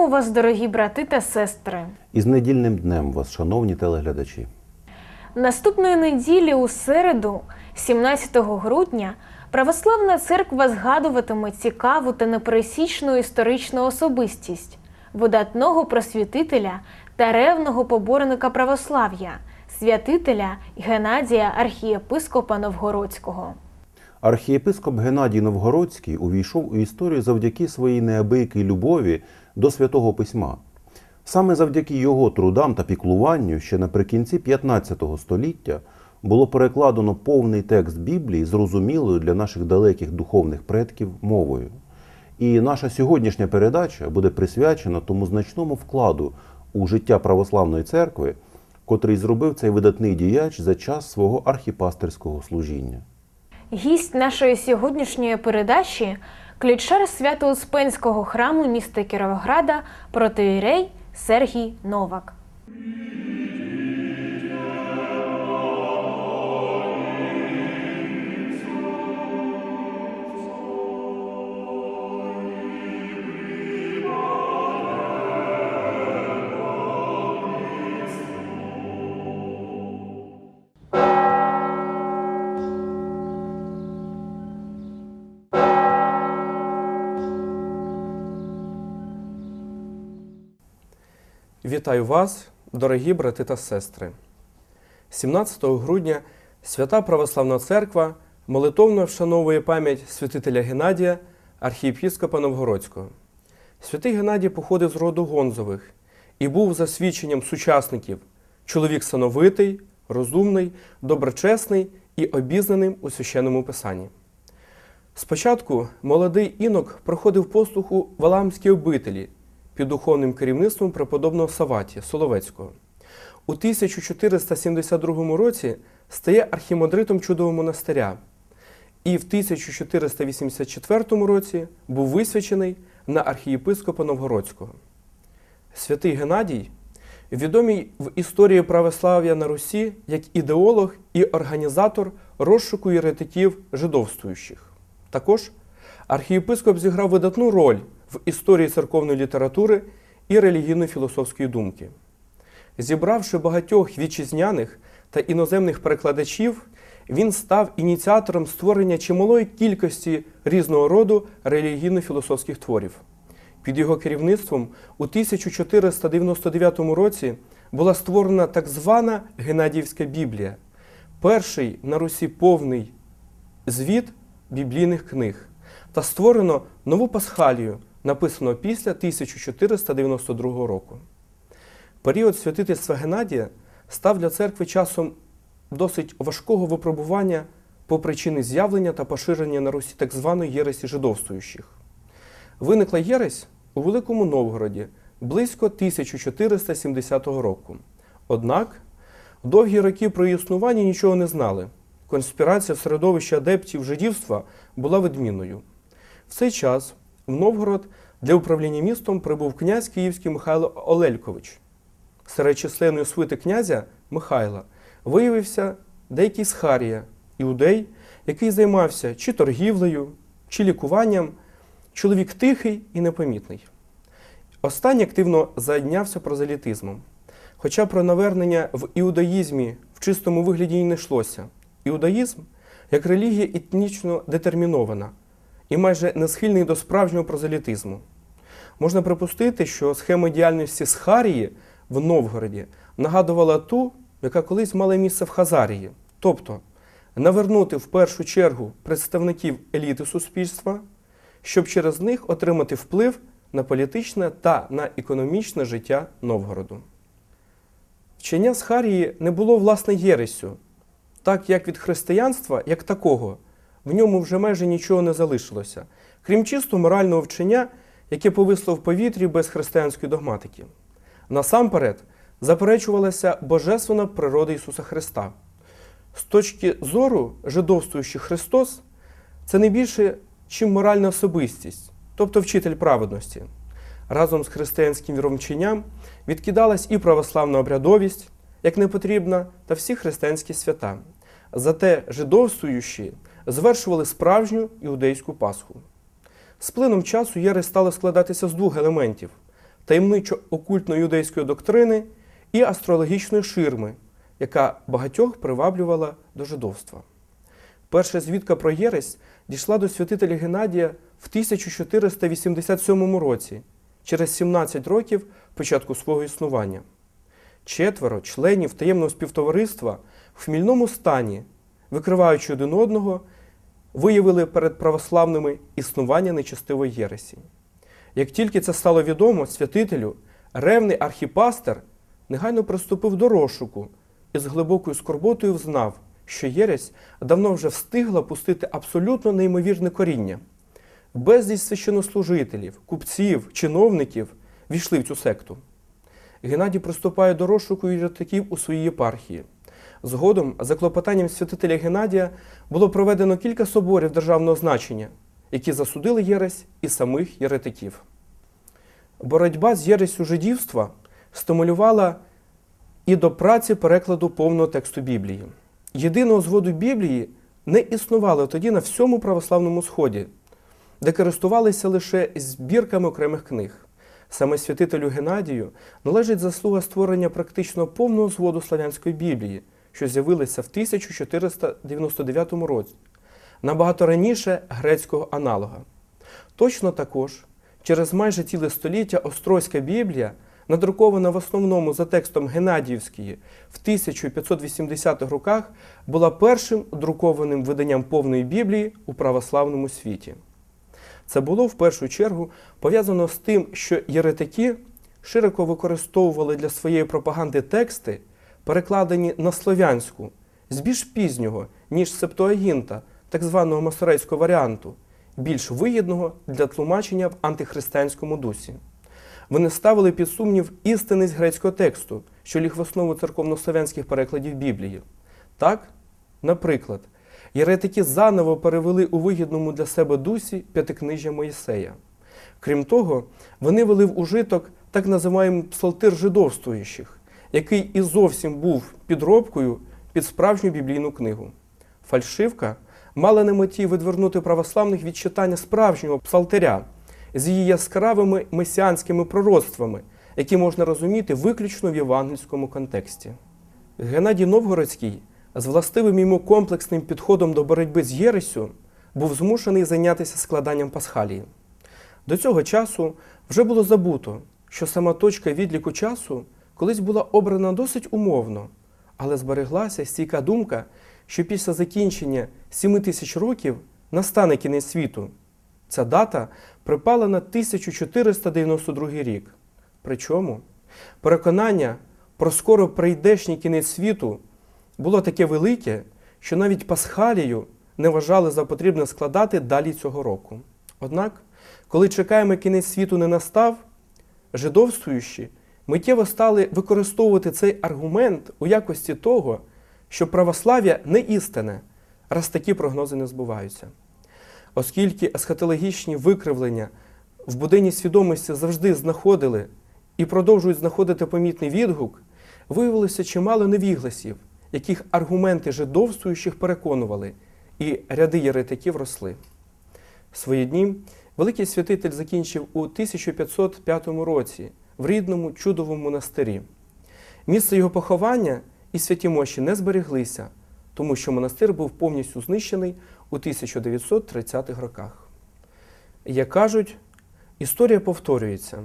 Вітаємо вас, дорогі брати та сестри! І з недільним днем вас, шановні телеглядачі. Наступної неділі у середу, 17 грудня, Православна церква згадуватиме цікаву та непересічну історичну особистість видатного просвітителя та ревного поборника православ'я, святителя Геннадія архієпископа Новгородського. Архієпископ Геннадій Новгородський увійшов у історію завдяки своїй неабиякій любові до святого письма. Саме завдяки його трудам та піклуванню ще наприкінці 15 століття було перекладено повний текст Біблії зрозумілою для наших далеких духовних предків мовою. І наша сьогоднішня передача буде присвячена тому значному вкладу у життя православної церкви, котрий зробив цей видатний діяч за час свого архіпастерського служіння. Гість нашої сьогоднішньої передачі ключар Свято-Успенського храму міста Кіровограда протиірей Сергій Новак. Вітаю вас, дорогі брати та сестри. 17 грудня Свята Православна Церква молитовно вшановує пам'ять святителя Геннадія, архієпіскопа Новгородського. Святий Геннадій походив з роду Гонзових і був за свідченням сучасників чоловік сановитий, розумний, доброчесний і обізнаним у священному писанні. Спочатку молодий інок проходив послуг у Валамській обителі під духовним керівництвом преподобного Саваті Соловецького. У 1472 році стає архімандритом чудового монастиря і в 1484 році був висвячений на архієпископа Новгородського. Святий Геннадій відомий в історії православ'я на Русі як ідеолог і організатор розшуку єретиків жидовствуючих. Також архієпископ зіграв видатну роль в історії церковної літератури і релігійно-філософської думки. Зібравши багатьох вітчизняних та іноземних перекладачів, він став ініціатором створення чималої кількості різного роду релігійно-філософських творів. Під його керівництвом у 1499 році була створена так звана Геннадіївська Біблія, перший на Русі повний звіт біблійних книг, та створено нову пасхалію, написану після 1492 року. Період святительства Геннадія став для церкви часом досить важкого випробування по причини з'явлення та поширення на Русі так званої єресі жидовствуючих. Виникла єресь у Великому Новгороді близько 1470 року. Однак довгі роки про її існування нічого не знали. Конспірація в середовищі адептів жидівства була відмінною. В цей час в Новгород для управління містом прибув князь Київський Михайло Олелькович. Серед численної свити князя Михайла виявився деякий Схарія, іудей, який займався чи торгівлею, чи лікуванням, чоловік тихий і непомітний. Останній активно зайнявся прозелітизмом. Хоча про навернення в іудаїзмі в чистому вигляді й не йшлося. Іудаїзм як релігія етнічно детермінована і майже не схильний до справжнього прозелітизму. Можна припустити, що схема діяльності Схарії в Новгороді нагадувала ту, яка колись мала місце в Хазарії, тобто навернути в першу чергу представників еліти суспільства, щоб через них отримати вплив на політичне та на економічне життя Новгороду. Вчення Схарії не було власне єресю, так як від християнства, як такого, в ньому вже майже нічого не залишилося, крім чисто морального вчення, яке повисло в повітрі без християнської догматики. Насамперед заперечувалася божественна природа Ісуса Христа. З точки зору жидовствуючий Христос це не більше, чим моральна особистість, тобто вчитель праведності. Разом з християнським віровченням відкидалась і православна обрядовість, як непотрібна, та всі християнські свята. Зате жидовствуючі звершували справжню іудейську Пасху. З плином часу єресь стала складатися з двох елементів таємничо окультної юдейської доктрини і астрологічної ширми, яка багатьох приваблювала до жидовства. Перша звідка про єресь дійшла до святителя Геннадія в 1487 році, через 17 років початку свого існування. Четверо членів таємного співтовариства в хмільному стані, викриваючи один одного, виявили перед православними існування нечестивої єресі. Як тільки це стало відомо святителю, ревний архіпастер негайно приступив до розшуку і з глибокою скорботою взнав, що єресь давно вже встигла пустити абсолютно неймовірне коріння. Безліч священнослужителів, купців, чиновників війшли в цю секту. Геннадій приступає до розшуку єретиків у своїй єпархії. Згодом, за клопотанням святителя Геннадія, було проведено кілька соборів державного значення, які засудили єресь і самих єретиків. Боротьба з єресю жидівства стимулювала і до праці перекладу повного тексту Біблії. Єдиного згоду Біблії не існувало тоді на всьому православному сході, де користувалися лише збірками окремих книг. Саме святителю Геннадію належить заслуга створення практично повного згоду славянської Біблії, що з'явилася в 1499 році, набагато раніше грецького аналога. Точно також через майже ціле століття Острозька Біблія, надрукована в основному за текстом Геннадіївської в 1580-х роках, була першим друкованим виданням повної Біблії у православному світі. Це було в першу чергу пов'язано з тим, що єретики широко використовували для своєї пропаганди тексти, перекладені на слов'янську, з більш пізнього, ніж септуагінта, так званого масорейського варіанту, більш вигідного для тлумачення в антихристиянському дусі. Вони ставили під сумнів істинність грецького тексту, що ліг в основу церковнослов'янських перекладів Біблії. Так, наприклад, єретики заново перевели у вигідному для себе дусі п'ятикнижжя Моїсея. Крім того, вони вели в ужиток так називаємий псалтир жидовствуючих, який і зовсім був підробкою під справжню біблійну книгу. Фальшивка мала на меті відвернути православних від читання справжнього псалтиря з її яскравими месіанськими пророцтвами, які можна розуміти виключно в євангельському контексті. Геннадій Новгородський з властивим йому комплексним підходом до боротьби з Єресю був змушений зайнятися складанням пасхалії. До цього часу вже було забуто, що сама точка відліку часу колись була обрана досить умовно, але збереглася стійка думка, що після закінчення 7 тисяч років настане кінець світу. Ця дата припала на 1492 рік. Причому переконання про скоро прийдешній кінець світу було таке велике, що навіть пасхалію не вважали за потрібне складати далі цього року. Однак, коли чекаємо кінець світу не настав, жидовствуючі миттєво стали використовувати цей аргумент у якості того, що православ'я не істине, раз такі прогнози не збуваються. Оскільки есхатологічні викривлення в буденній свідомості завжди знаходили і продовжують знаходити помітний відгук, виявилося чимало невігласів, яких аргументи жидовствуючих переконували, і ряди єретиків росли. В Свої дні великий святитель закінчив у 1505 році в рідному чудовому монастирі. Місце його поховання і святі мощі не збереглися, тому що монастир був повністю знищений у 1930-х роках. Як кажуть, історія повторюється,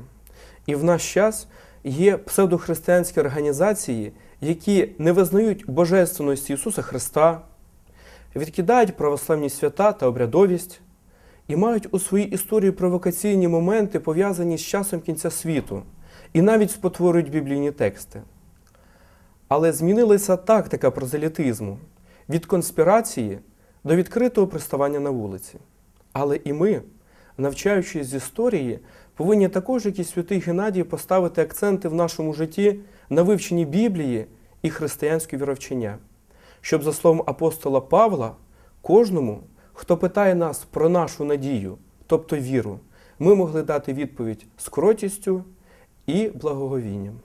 і в наш час є псевдохристиянські організації, які не визнають божественності Ісуса Христа, відкидають православні свята та обрядовість і мають у своїй історії провокаційні моменти, пов'язані з часом кінця світу, і навіть спотворюють біблійні тексти. Але змінилася тактика прозелітизму від конспірації до відкритого приставання на вулиці. Але і ми, навчаючись з історії, повинні також, як і святий Геннадій, поставити акценти в нашому житті на вивченні Біблії і християнське віровчення, щоб, за словом апостола Павла, кожному, хто питає нас про нашу надію, тобто віру, ми могли дати відповідь з кротістю і благоговінням.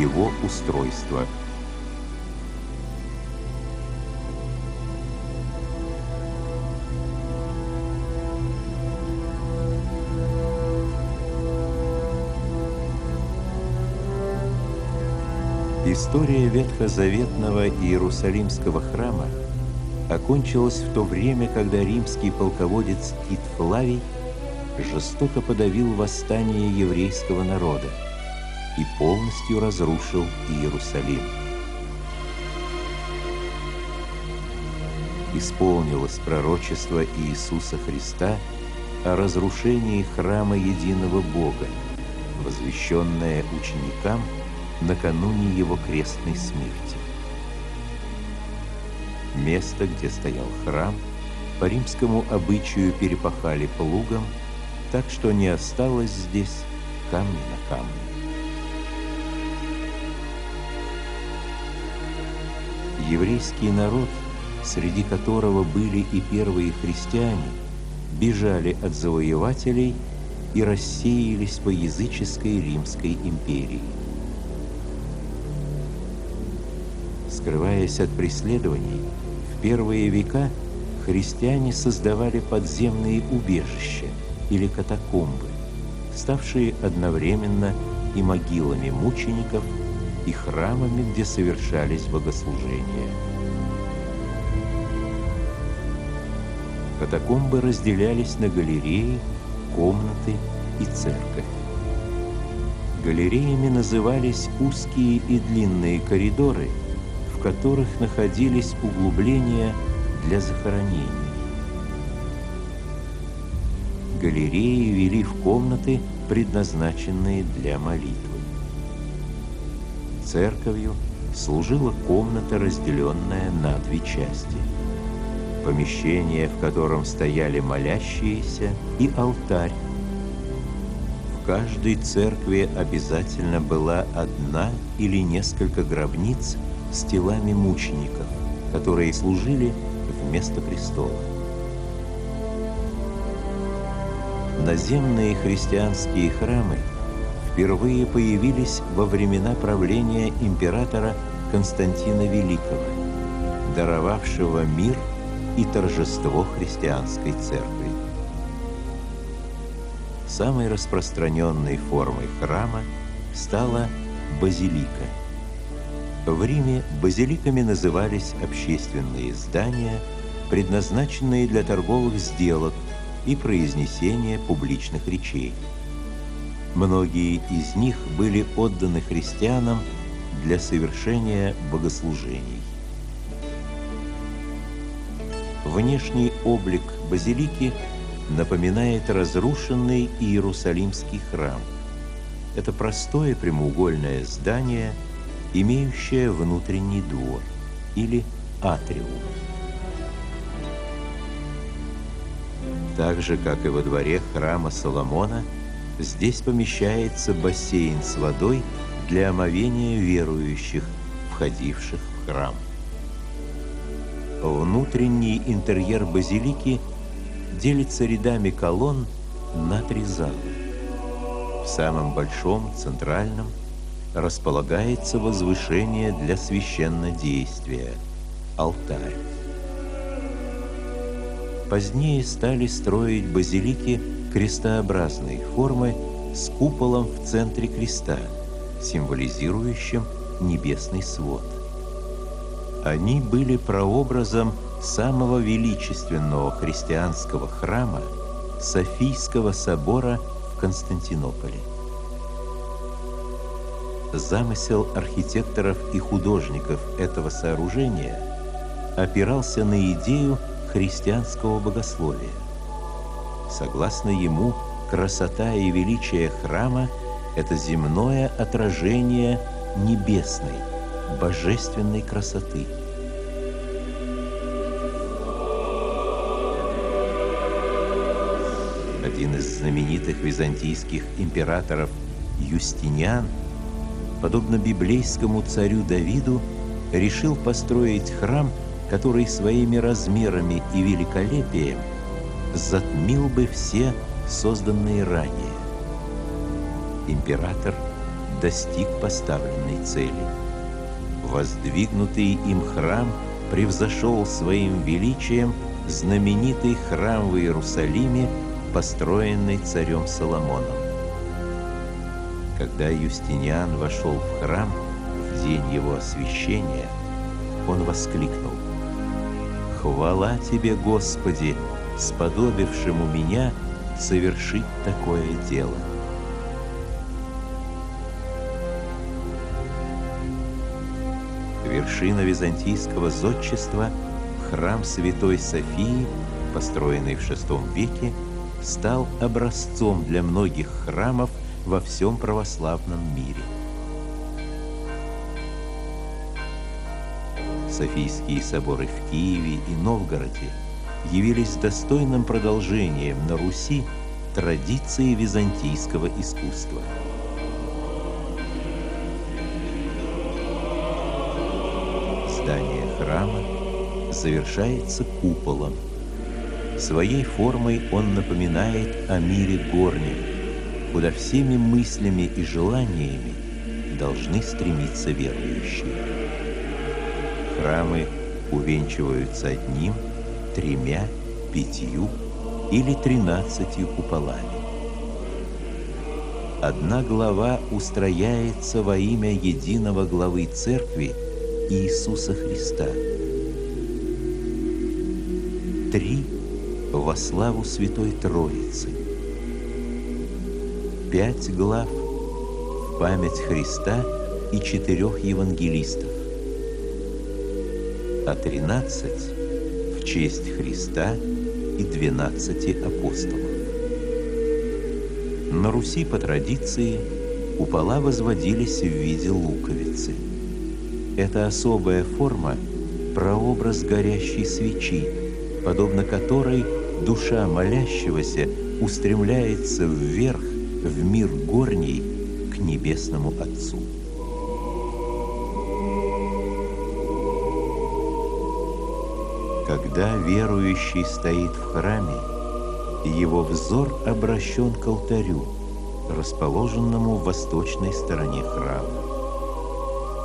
Его устройство. История ветхозаветного Иерусалимского храма окончилась в то время, когда римский полководец Тит Флавий жестоко подавил восстание еврейского народа и полностью разрушил Иерусалим. Исполнилось пророчество Иисуса Христа о разрушении храма единого Бога, возвещенное ученикам накануне его крестной смерти. Место, где стоял храм, по римскому обычаю перепахали плугом, так что не осталось здесь камня на камне. Еврейский народ, среди которого были и первые христиане, бежали от завоевателей и рассеялись по языческой Римской империи. Скрываясь от преследований, в первые века христиане создавали подземные убежища или катакомбы, ставшие одновременно и могилами мучеников, и храмами, где совершались богослужения. Катакомбы разделялись на галереи, комнаты и церковь. Галереями назывались узкие и длинные коридоры, в которых находились углубления для захоронений. Галереи вели в комнаты, предназначенные для молитвы. Церковью служила комната, разделенная на две части. Помещение, в котором стояли молящиеся, и алтарь. В каждой церкви обязательно была одна или несколько гробниц с телами мучеников, которые служили вместо престола. Наземные христианские храмы впервые появились во времена правления императора Константина Великого, даровавшего мир и торжество христианской церкви. Самой распространенной формой храма стала базилика. В Риме базиликами назывались общественные здания, предназначенные для торговых сделок и произнесения публичных речей. Многие из них были отданы христианам для совершения богослужений. Внешний облик базилики напоминает разрушенный Иерусалимский храм. Это простое прямоугольное здание, имеющее внутренний двор или атриум. Так же, как и во дворе храма Соломона, здесь помещается бассейн с водой для омовения верующих, входивших в храм. Внутренний интерьер базилики делится рядами колонн на три зала. В самом большом, центральном, располагается возвышение для священнодействия – алтарь. Позднее стали строить базилики крестообразной формы с куполом в центре креста, символизирующим небесный свод. Они были прообразом самого величественного христианского храма Софийского собора в Константинополе. Замысел архитекторов и художников этого сооружения опирался на идею христианского богословия. Согласно ему, красота и величие храма – это земное отражение небесной, божественной красоты. Один из знаменитых византийских императоров Юстиниан, подобно библейскому царю Давиду, решил построить храм, который своими размерами и великолепием затмил бы все созданные ранее. Император достиг поставленной цели. Воздвигнутый им храм превзошел своим величием знаменитый храм в Иерусалиме, построенный царем Соломоном. Когда Юстиниан вошел в храм в день его освящения, он воскликнул «Хвала тебе, Господи, сподобившему меня совершить такое дело!» Вершина византийского зодчества, храм Святой Софии, построенный в VI веке, стал образцом для многих храмов во всем православном мире. Софийские соборы в Киеве и Новгороде явились достойным продолжением на Руси традиции византийского искусства. Здание храма завершается куполом. Своей формой он напоминает о мире горнем, куда всеми мыслями и желаниями должны стремиться верующие. Храмы увенчиваются одним, тремя, пятью или тринадцатью куполами. Одна глава устрояется во имя единого главы Церкви Иисуса Христа. Три во славу Святой Троицы. Пять глав в память Христа и четырех евангелистов. А тринадцать честь Христа и двенадцати апостолов. На Руси по традиции купола возводились в виде луковицы. Это особая форма – прообраз горящей свечи, подобно которой душа молящегося устремляется вверх, в мир горний, к небесному Отцу. Когда верующий стоит в храме, его взор обращен к алтарю, расположенному в восточной стороне храма.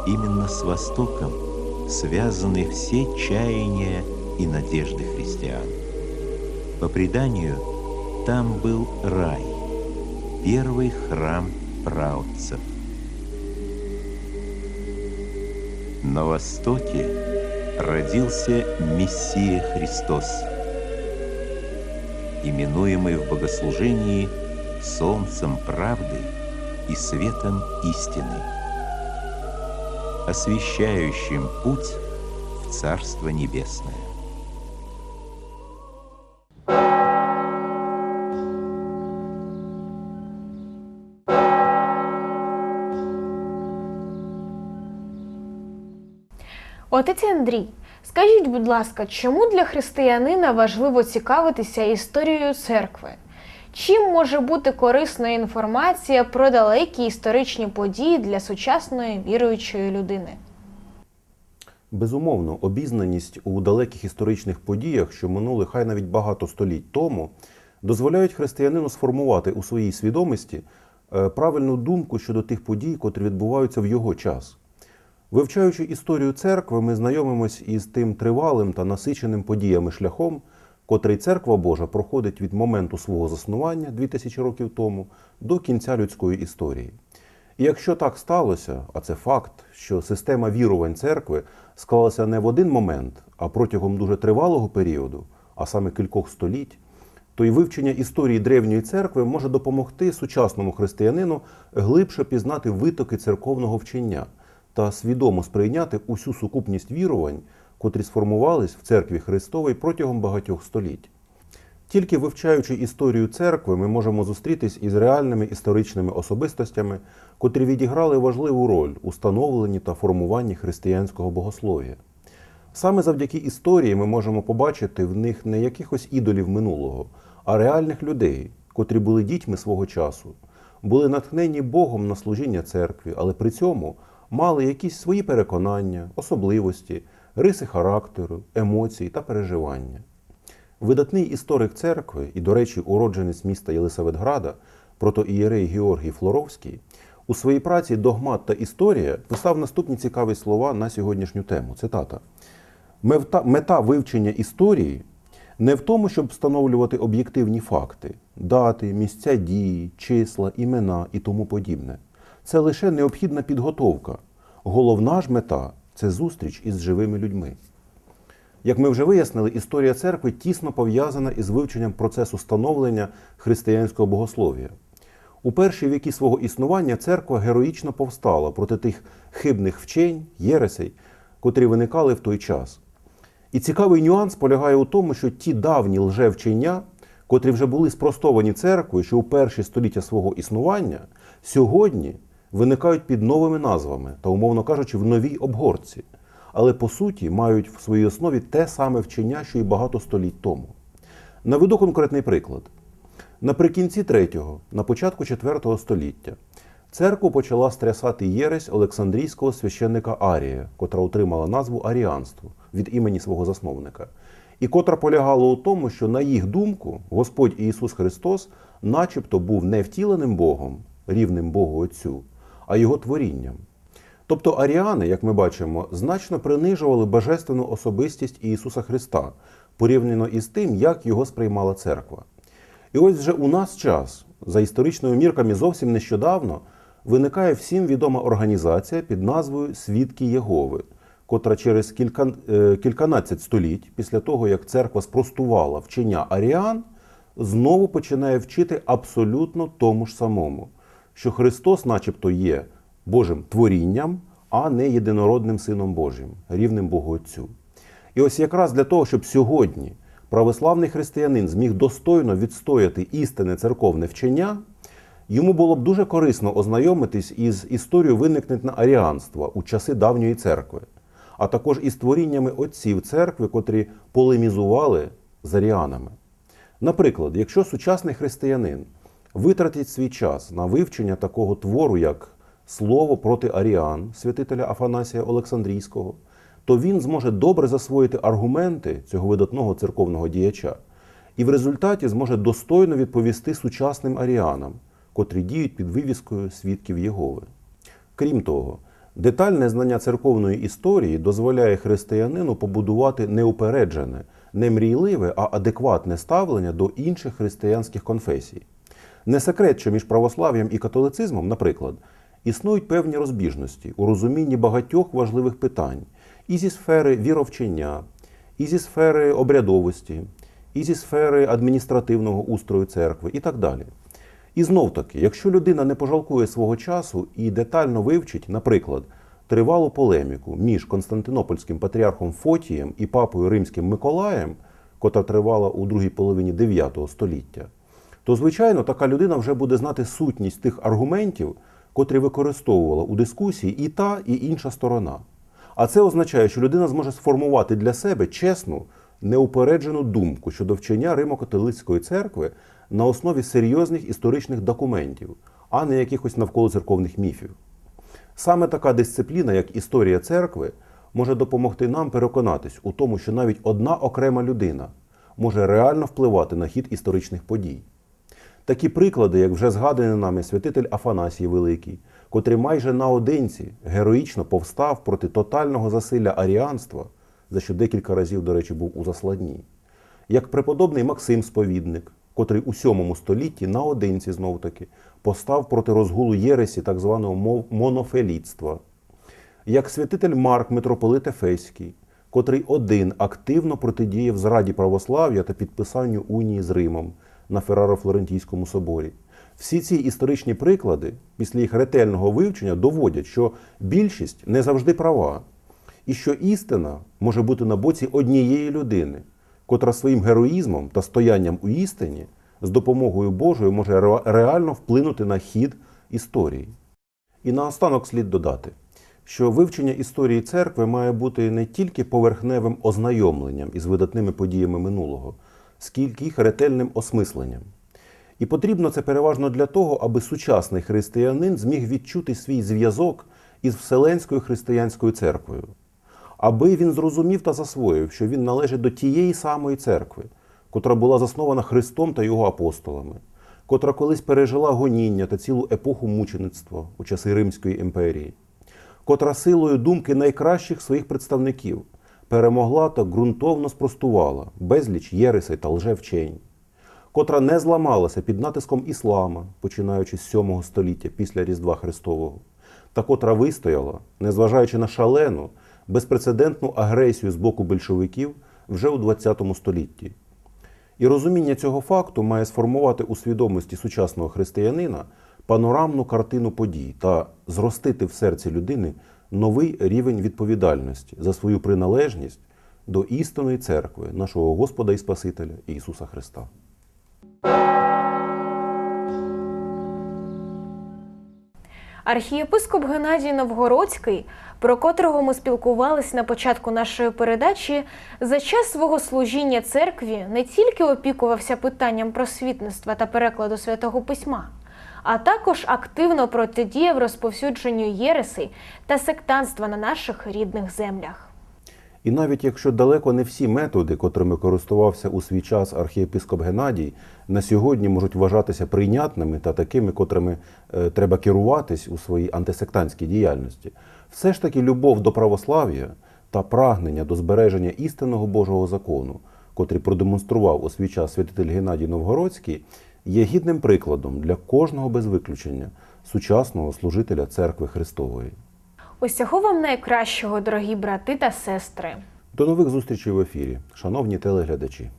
Именно с Востоком связаны все чаяния и надежды христиан. По преданию, там был рай, первый храм праотцев. На Востоке родился Мессия Христос, именуемый в богослужении солнцем правды и светом истины, освещающим путь в Царство Небесное. Отець Андрій, скажіть, будь ласка, чому для християнина важливо цікавитися історією церкви? Чим може бути корисна інформація про далекі історичні події для сучасної віруючої людини? Безумовно, обізнаність у далеких історичних подіях, що минули хай навіть багато століть тому, дозволяють християнину сформувати у своїй свідомості е, правильну думку щодо тих подій, котрі відбуваються в його час. Вивчаючи історію церкви, ми знайомимось із тим тривалим та насиченим подіями шляхом, котрий церква Божа проходить від моменту свого заснування 2000 років тому до кінця людської історії. І якщо так сталося, а це факт, що система вірувань церкви склалася не в один момент, а протягом дуже тривалого періоду, а саме кількох століть, то й вивчення історії древньої церкви може допомогти сучасному християнину глибше пізнати витоки церковного вчення та свідомо сприйняти усю сукупність вірувань, котрі сформувались в церкві Христовій протягом багатьох століть. Тільки вивчаючи історію церкви, ми можемо зустрітись із реальними історичними особистостями, котрі відіграли важливу роль у становленні та формуванні християнського богослов'я. Саме завдяки історії ми можемо побачити в них не якихось ідолів минулого, а реальних людей, котрі були дітьми свого часу, були натхнені Богом на служіння церкві, але при цьому мали якісь свої переконання, особливості, риси характеру, емоції та переживання. Видатний історик церкви і, до речі, уродженець міста Єлисаветграда, протоієрей Георгій Флоровський, у своїй праці Догмат та історія писав наступні цікаві слова на сьогоднішню тему. Цитата. Мета, вивчення історії не в тому, щоб встановлювати об'єктивні факти, дати, місця дії, числа, імена і тому подібне. Це лише необхідна підготовка. Головна ж мета це зустріч із живими людьми. Як ми вже вияснили, історія церкви тісно пов'язана із вивченням процесу становлення християнського богослов'я. У перші віки свого існування церква героїчно повстала проти тих хибних вчень, єресей, котрі виникали в той час. І цікавий нюанс полягає у тому, що ті давні лжевчення, котрі вже були спростовані церквою, що у перші століття свого існування, сьогодні виникають під новими назвами та, умовно кажучи, в новій обгорці, але по суті мають в своїй основі те саме вчення, що й багато століть тому. Наведу конкретний приклад. Наприкінці 3-го, на початку 4 століття, церкву почала стрясати єресь Олександрійського священника Арія, котра отримала назву аріанство від імені свого засновника, і котра полягала у тому, що, на їх думку, Господь Ісус Христос начебто був не втіленим Богом, рівним Богу Отцю, а його творінням. Тобто аріани, як ми бачимо, значно принижували божественну особистість Ісуса Христа порівняно із тим, як його сприймала церква. І ось вже у нас час, за історичними мірками зовсім нещодавно, виникає всім відома організація під назвою Свідки Єгови, котра через кілька, е, кільканадцять століть, після того, як церква спростувала вчення аріан, знову починає вчити абсолютно тому ж самому, що Христос, начебто, є Божим творінням, а не єдинородним Сином Божим, рівним Богу Отцю. І ось якраз для того, щоб сьогодні православний християнин зміг достойно відстояти істинне церковне вчення, йому було б дуже корисно ознайомитись із історією виникнення аріанства у часи давньої церкви, а також із творіннями отців церкви, котрі полемізували з аріанами. Наприклад, якщо сучасний християнин витратить свій час на вивчення такого твору, як Слово проти Аріан, святителя Афанасія Олександрійського, то він зможе добре засвоїти аргументи цього видатного церковного діяча і в результаті зможе достойно відповісти сучасним аріанам, котрі діють під вивіскою свідків Єгови. Крім того, детальне знання церковної історії дозволяє християнину побудувати неупереджене, не мрійливе, а адекватне ставлення до інших християнських конфесій. Не секрет, що між православ'ям і католицизмом, наприклад, існують певні розбіжності у розумінні багатьох важливих питань і зі сфери віровчення, і зі сфери обрядовості, і зі сфери адміністративного устрою церкви, і так далі. І знов таки, якщо людина не пожалкує свого часу і детально вивчить, наприклад, тривалу полеміку між Константинопольським патріархом Фотієм і папою Римським Миколаєм, котра тривала у другій половині 9 століття, то, звичайно, така людина вже буде знати сутність тих аргументів, котрі використовувала у дискусії і та, і інша сторона. А це означає, що людина зможе сформувати для себе чесну, неупереджену думку щодо вчення Римо-католицької церкви на основі серйозних історичних документів, а не якихось навколоцерковних міфів. Саме така дисципліна, як історія церкви, може допомогти нам переконатись у тому, що навіть одна окрема людина може реально впливати на хід історичних подій. Такі приклади, як вже згаданий нами святитель Афанасій Великий, котрий майже наодинці героїчно повстав проти тотального засилля аріанства, за що декілька разів, до речі, був у засладні, як преподобний Максим Сповідник, котрий у сьомому столітті наодинці знов таки постав проти розгулу єресі так званого монофелітства, як святитель Марк, митрополит Ефеський, котрий один активно протидіяв зраді православ'я та підписанню унії з Римом на Ферраро-Флорентійському соборі. Всі ці історичні приклади, після їх ретельного вивчення, доводять, що більшість не завжди права, і що істина може бути на боці однієї людини, котра своїм героїзмом та стоянням у істині з допомогою Божою може реально вплинути на хід історії. І наостанок слід додати, що вивчення історії церкви має бути не тільки поверхневим ознайомленням із видатними подіями минулого, скільки їх ретельним осмисленням. І потрібно це переважно для того, аби сучасний християнин зміг відчути свій зв'язок із Вселенською християнською церквою, аби він зрозумів та засвоїв, що він належить до тієї самої церкви, котра була заснована Христом та його апостолами, котра колись пережила гоніння та цілу епоху мучеництва у часи Римської імперії, котра силою думки найкращих своїх представників перемогла та ґрунтовно спростувала безліч єресей та лжевчень, котра не зламалася під натиском іслама, починаючи з 7 століття після Різдва Христового, та котра вистояла, незважаючи на шалену, безпрецедентну агресію з боку більшовиків вже у ХХ столітті. І розуміння цього факту має сформувати у свідомості сучасного християнина панорамну картину подій та зростити в серці людини новий рівень відповідальності за свою приналежність до істинної церкви, нашого Господа і Спасителя Ісуса Христа. Архієпископ Геннадій Новгородський, про котрого ми спілкувались на початку нашої передачі, за час свого служіння церкві не тільки опікувався питанням просвітництва та перекладу святого письма, а також активно протидіяв розповсюдженню єресей та сектанства на наших рідних землях. І навіть якщо далеко не всі методи, котрими користувався у свій час архієпископ Геннадій, на сьогодні можуть вважатися прийнятними та такими, котрими е, треба керуватись у своїй антисектантській діяльності, все ж таки любов до православ'я та прагнення до збереження істинного Божого закону, котрий продемонстрував у свій час святитель Геннадій Новгородський, є гідним прикладом для кожного без виключення сучасного служителя церкви Христової. Усього вам найкращого, дорогі брати та сестри! До нових зустрічей в ефірі, шановні телеглядачі.